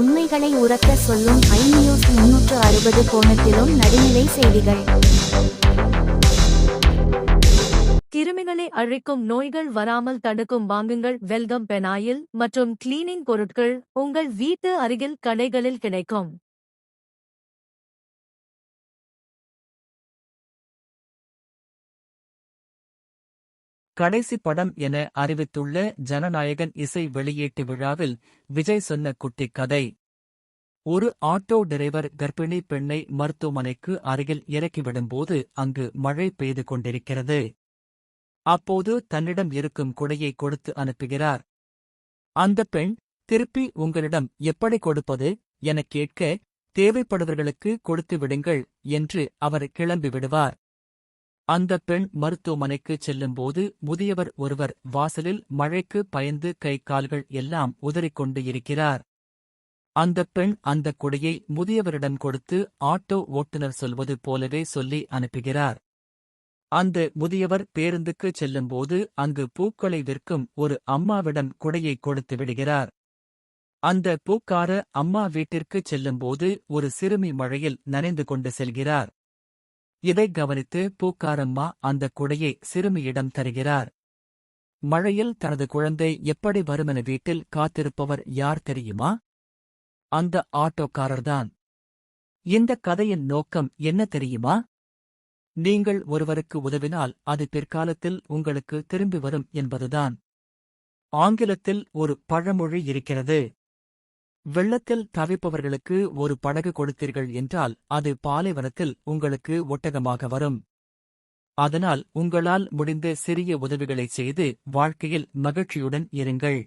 உண்மைகளை உரக்க சொல்லும் ஐ நியூஸ் முன்னூற்று அறுபது கோணத்திலும் நடுநிலை செய்திகள். கிருமிகளை அழிக்கும் நோய்கள் வராமல் தடுக்கும் வாங்குங்கள் வெல்கம் பெனாயில் மற்றும் கிளீனிங் பொருட்கள் உங்கள் வீட்டு அருகில் கடைகளில் கிடைக்கும். கடைசி படம் என அறிவித்துள்ள ஜனநாயகன் இசை வெளியீட்டு விழாவில் விஜய் சொன்ன குட்டிக் கதை. ஒரு ஆட்டோ டிரைவர் கர்ப்பிணி பெண்ணை மருத்துவமனைக்கு அருகில் இறக்கிவிடும்போது அங்கு மழை பெய்து கொண்டிருக்கிறது. அப்போது தன்னிடம் இருக்கும் குடையை கொடுத்து அனுப்புகிறார். அந்த பெண் திருப்பி உங்களிடம் எப்படி கொடுப்பது? எனக் கேட்க தேவைப்படுவர்களுக்கு கொடுத்து விடுங்கள் என்று அவர் கிளம்பி விடுவார். அந்த பெண் மருத்துவமனைக்கு செல்லும்போது முதியவர் ஒருவர் வாசலில் மழைக்கு பயந்து கை கால்கள் எல்லாம் உதறிக்கொண்டு இருக்கிறார். அந்த பெண் அந்த குடையை முதியவரிடம் கொடுத்து ஆட்டோ ஓட்டுநர் சொல்வது போலவே சொல்லி அனுப்புகிறார். அந்த முதியவர் பேருந்துக்கு செல்லும்போது அங்கு பூக்களை விற்கும் ஒரு அம்மாவிடம் குடையை கொடுத்து விடுகிறார். அந்த பூக்கார அம்மா வீட்டிற்குச் செல்லும்போது ஒரு சிறுமி மழையில் நனைந்து கொண்டு செல்கிறார். இதை கவனித்து பூக்காரம்மா அந்த குடையை சிறுமியிடம் தருகிறார். மழையில் தனது குழந்தை எப்படி வருமென வீட்டில் காத்திருப்பவர் யார் தெரியுமா? அந்த ஆட்டோக்காரர்தான். இந்த கதையின் நோக்கம் என்ன தெரியுமா? நீங்கள் ஒருவருக்கு உதவினால் அது பிற்காலத்தில் உங்களுக்கு திரும்பி வரும் என்பதுதான். ஆங்கிலத்தில் ஒரு பழமொழி இருக்கிறது. வெள்ளத்தில் தவிப்பவர்களுக்கு ஒரு படகு கொடுத்தீர்கள் என்றால் அது பாலைவனத்தில் உங்களுக்கு ஒட்டகமாக வரும். அதனால் உங்களால் முடிந்த சிறிய உதவிகளைச் செய்து வாழ்க்கையில் மகிழ்ச்சியுடன் இருங்கள்.